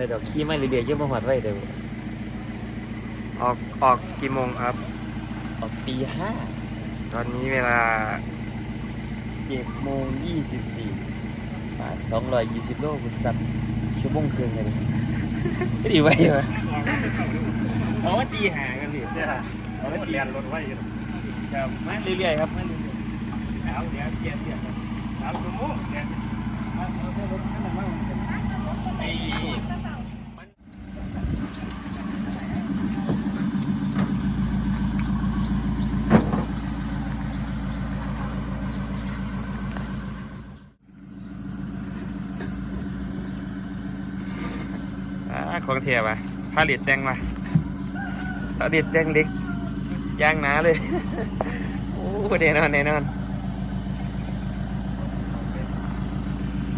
ยังไงดอกขี้มาเรื่อยๆเยอะมาหอดไว้เดี๋ยวออกออกกี่โมงครับ ออกตีห้าตอนนี้เวลาเจ็ดโมงยี่สิบสี่บาทสองร้อยยี่สิบโลกุสับชั่วโมงครึ่งกันดิก็ดีไว้ไหมเอาว่าตีหากันดิเอาว่าตีเรียนรถไว้อยู่ครับมาเรื่อยๆครับมาเรื่อยๆเอาเดี๋ยวเกียร์เสียบครับสามชั่วโมงเนี่ยไอ้อ่า ของเทียบอะผลิตแดงมาผลิตแดงเล็กย่างหนาเลย โอ้แน่นอนแน่นอน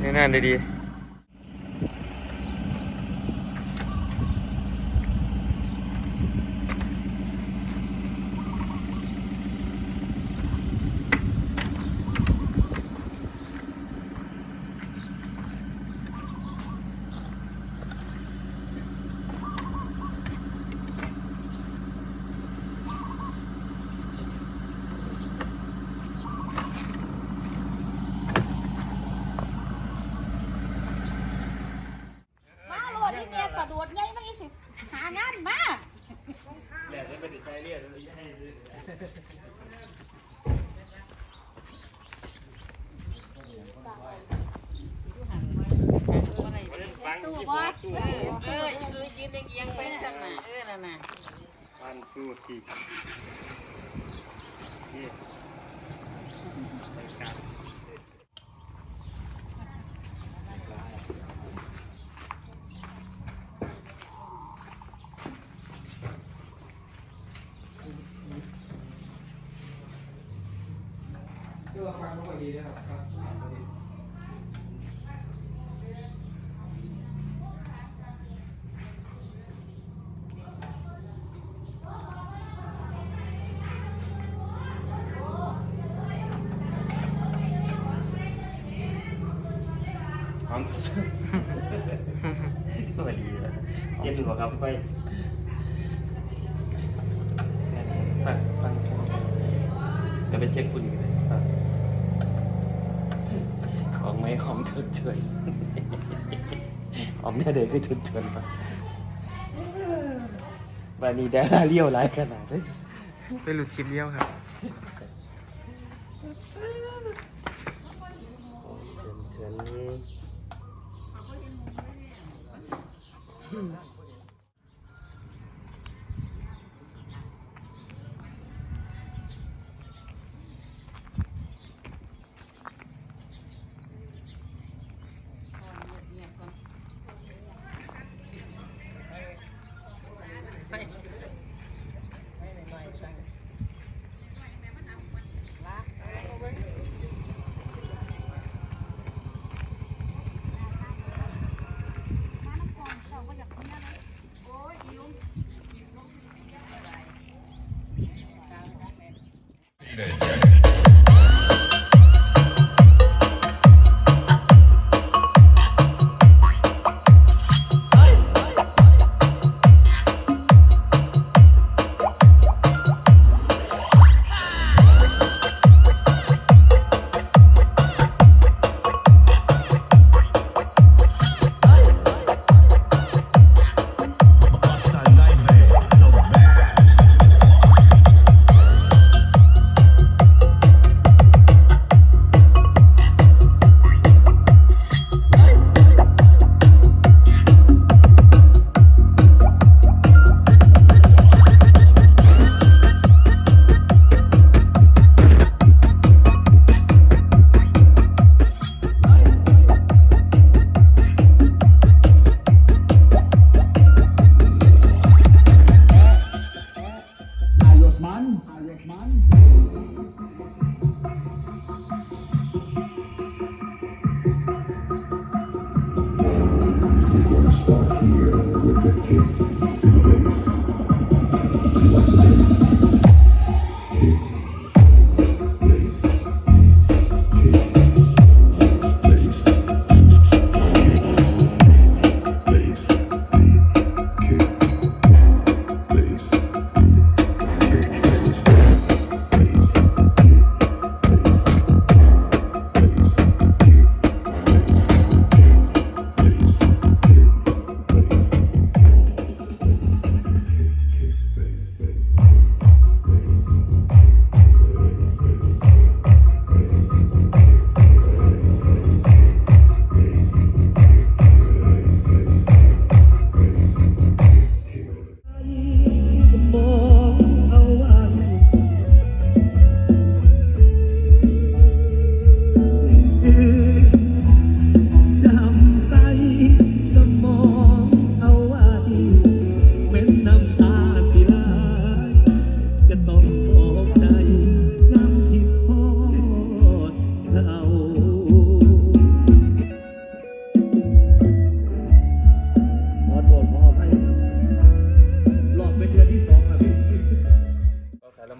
แน่นอนดีๆ มาโหลดที่เมียกระโดดไงไม่สิหางานมา แหละจะเป็นใจเรียกเลยให้ ฟัง ตู้ที่บพ่ออสตู้เออเออยืนยืนเอียงๆไปสั่นน่ะเออนั่นน่ะฟันตู้ที่นี่ รายการพร้อมสุดสวัสดีครับเย็นกว่าครับไปฟังฟังเดี๋ยวไปเช็คคุณกันเลยฟังของไม่หอมทุนเถื่อนหอมเนี่ยเดี๋ยวไปทุนเถื่อนปะวันนี้ได้เลี้ยวไรขนาดนี้ไปหลุดคลิปเดียวครับเชิญเชิญ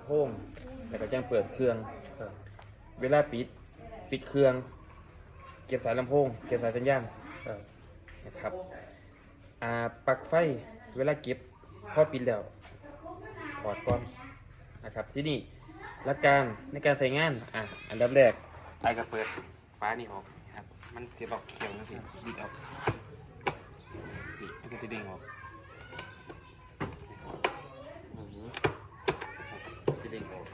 โพงแล้วก็จังเปิดเครื่องเวลาปิด ปิดเครื่อง เก็บสายลำโพง เก็บสายสัญญาณนะครับ อ่าปลั๊กไฟ เวลาเก็บพอปิดแล้ว ถอดก่อนนะครับที่นี่หลักการในการใส่งาน อะ อันดับแรกไอ้ก็เปิดฟ้านี่ออกนะครับ มันเสียบออกเขียวนะสิบิดออกนี่มันก็จะเด้งออกอือหือจะเด้งออก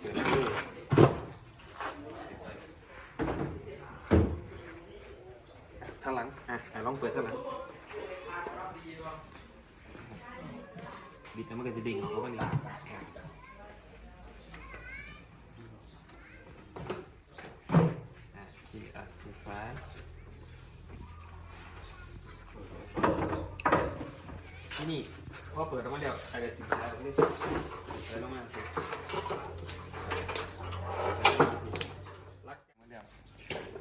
เปิดดูข้างหลัง อะอะลองเปิดข้างหลังบิดแล้วมันก็จะดิ่งออกมาเลยอ่ที่อะไฟฟ้าที่นี่พอเปิดออกมาเดี๋ยวอาจจะติดแล้วนี่เปิดออกมาสิด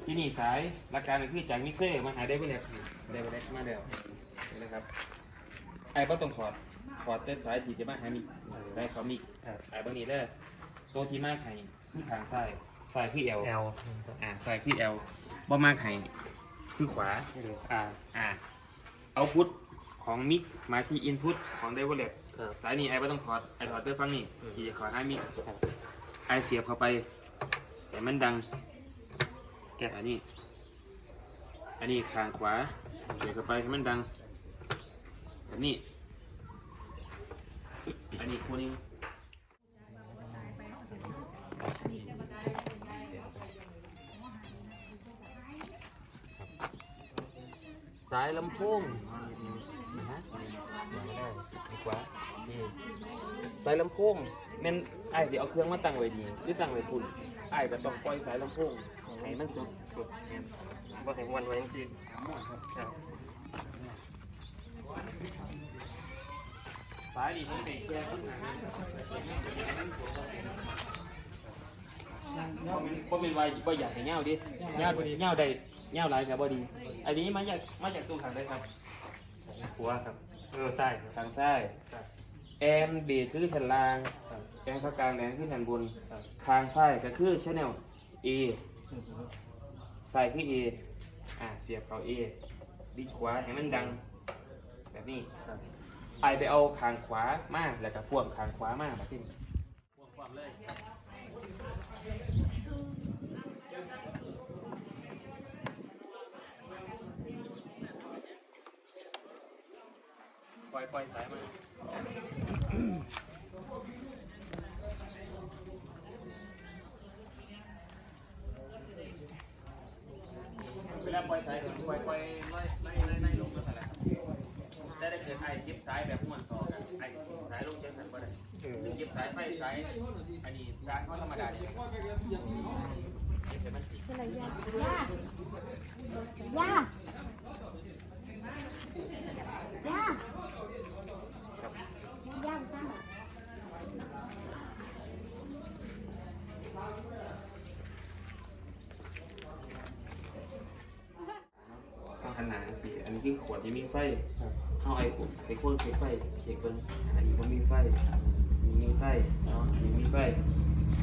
ที่นี่สายหลักการคือจากมิกเซอร์มาหาได้ไปแล้ว ได้ไปแล้วมาเดี๋ยวนี่นะครับ ไอ้ก็ต้องถอดถอดเต้นสายถีจะมาหามิกสายเขามิกไอ้บางนี้เด้อตัวที่มากให้คือทางซ้ายซ้ายคือเอลแอลอ่าซ้ายคือเอลบ่มากให้คือขวานี่เลยอ่าอ่าเอาพุทของมิกมาที่อินพุตของไดเวลเลตครับสายนี้ไอ้ไม่ต้องถอดไอ้ถอดเต้นฟังนี่ที่จะขอให้มิกไอ้เสียบเข้าไปแต่มันดังแกะอันนี้ อันนี้ข้างขวา เสียบเข้าไปให้มันดังแบบนี้ อันนี้คู่นี้สายลำโพงนะฮะดีกว่านี่สายลำโพงแม่นไอ้ายสิเอาเครื่องมาตั้งไว้ดีหรือตั้งไว้ปุ่นไอ้ายก็ต้องปล่อยสายลำโพงให้มันสุดสุดแม่นว่าถึงวันไว้จริง สายนี่ผมเบรกแค่ข้างหน้าบ่เป็นว่าบ่อยากให้เงาดิเงาเงาได้เงาหลายก็บ่ดี อันนี้มาจากมาจากตู้ขังได้ครับหัวครับ เออใช่ครับทางซ้ายแอมเบสคือแผ่นล่างแอมข้างกลางแดงคือแผ่นบนทางซ้ายก็คือชแนล A ซ้ายคือ A อ่าเสียบเข้า A บิดขวาให้มันดัง แบบนี้ไปไปเอาคางขวามาแล้วก็พ่วงคางขวามาแบบนี้พ่วงความเลยปล่อยปล่อยสายมาเวลาปล่ อยสายก็ปล่อยปล่อยไล่ไล่ไล่ไล่ลงมาแต่ละครับได้ได้เกิดไอ้เก็บสายแบบม้วนสองกันไอ้สายลงเจ็บสันบ่ได้คือเก็บสายไฟสายอันนี้สายเขาธรรมดาเนี่ยเก็บให้มันติดอะไรยากยากยากยาก ครับ ยากจัง ต้องหันหน้าสิอันนี้คือขวดที่มีไฟเข้าไอ้ปุ๊บใส่ขวดใส่ไฟเช็คเบิ้งอันนี้ก็มีไฟมีมีไฟเนาะมีมีไฟ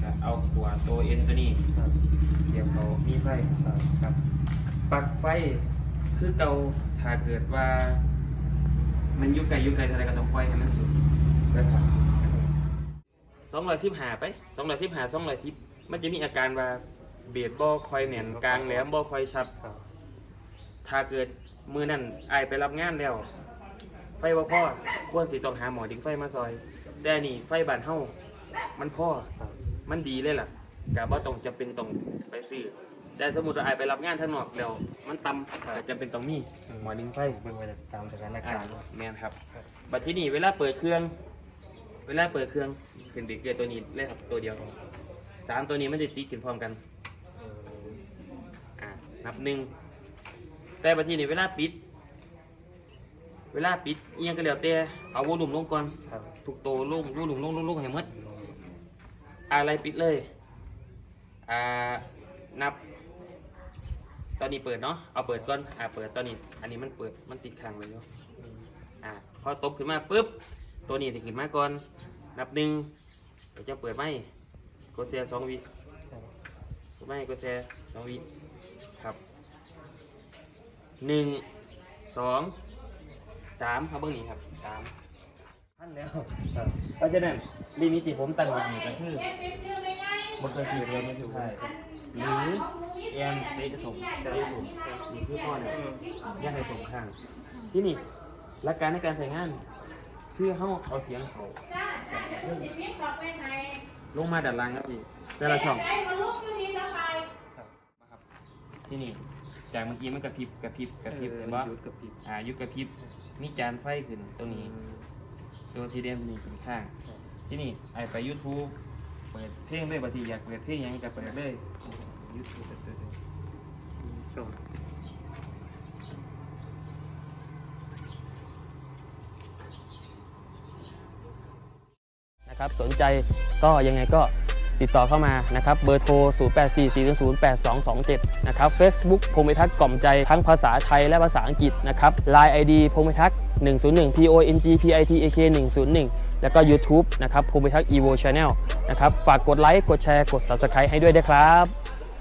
ก็เอาขวดตัวเอ็นตัวนี้เสียบเขามีไฟครับปลั๊กไฟคือเก่าถ้าเกิดว่า มันอยุกไกลอยุกไกลเท่าไรก็ต้องปล่อยให้มันสุดนะครับสองร้อยสิบหาไปสองร้อยสิบหาสองร้อยสิบมันจะมีอาการว่าเบียดบ่คอยแหน่นกลางแหลมบ่คอยชัด ถ้าเกิดมือนั่นไอายไปรับงานแล้ว ไฟบ่พ่อควรสิต้องหาหมอดึงไฟมาซอย แต่อันนี่ไฟบ้านเฮามันพ่อมันดีเลยล่ะกะบ่ต้องจำเป็นต้องไปซื้อแต่สมมติว่าไอายไปรับงานทางนอกแล้วมันต่ำก็จำเป็นต้องมีหมอดึงไฟเบิ่งไปตามสถานอ่าการณ์ แม่นครับ บัดที่นี่เวลาเปิดเครื่อง เวลาเปิดเครื่องขึ้นเบรกเกอร์ตัวนี้เลยครับตัวเดียวสามตัวนี้มันจะตีขึ้นพร้อมกัน อ่านับหนึ่ง แต่บัดที่นี่เวลาปิด เวลาปิดเอียงก็แล้วแต่เอาวอลุ่มลงก่อนครับทุกตัวลงวอลุ่มลงลงลงให้หมดอะไรปิดเลยอ่านับ ตอนนี้เปิดเนาะเอาเปิดก่อนอ่าเปิดตอนนี้ อันนี้มันเปิดมันติดค้างไว้อยู่อ่าพอตบขึ้นมาปุ๊บตัวนี้จะขึ้นมาก่อน นับหนึ่งเดี๋ยวจะเปิดไม้กดแชร์สองวิเปิดไม้กดแชร์สองวิครับ หนึ่งสองสามครับเบื้องนี้ครับสามพันแล้วครับเพราะฉะนั้นลิมิตที่ผมตั้งไว้นี่ก็คือบนเคยคือเรียนไม่ถูกใช่หรือแอมเตะจะส่งจะได้ส่งนี่คือพ่อเนี่ยแยกให้ส่งข้าง ที่นี่หลักการในการใช้งานคือเขาเอาเสียงเขาลงมาดัดล่างครับพี่แต่ละช่องครับที่นี่ จากเมื่อกี้มันกระพริบกระพริบกระพริบเห็นปะยุดกับพี่อ่ายุดกระพริบมีจานไฟขึ้นตัวนี้ ตัวสีแดงตัวนี้ขึ้นข้าง ที่นี่ไอไป YouTube เปิดเพลงเลยบางทีอยากเปิดเพลงหยังก็เปิดเลยยุดกับตัวเดิมชมนะครับสนใจก็ยังไงก็ ติดต่อเข้ามานะครับเบอร์โทร 0844008227 นะครับ Facebook พงมิทักษ์กล่อมใจทั้งภาษาไทยและภาษาอังกฤษนะครับ Line ID พงมิทักษ์101 P O N G P I T A K 101 แล้วก็ YouTube นะครับพงมิทักษ์ Evo Channel นะครับ ฝากกดไลค์ กดแชร์ กด Subscribe ให้ด้วยนะครับ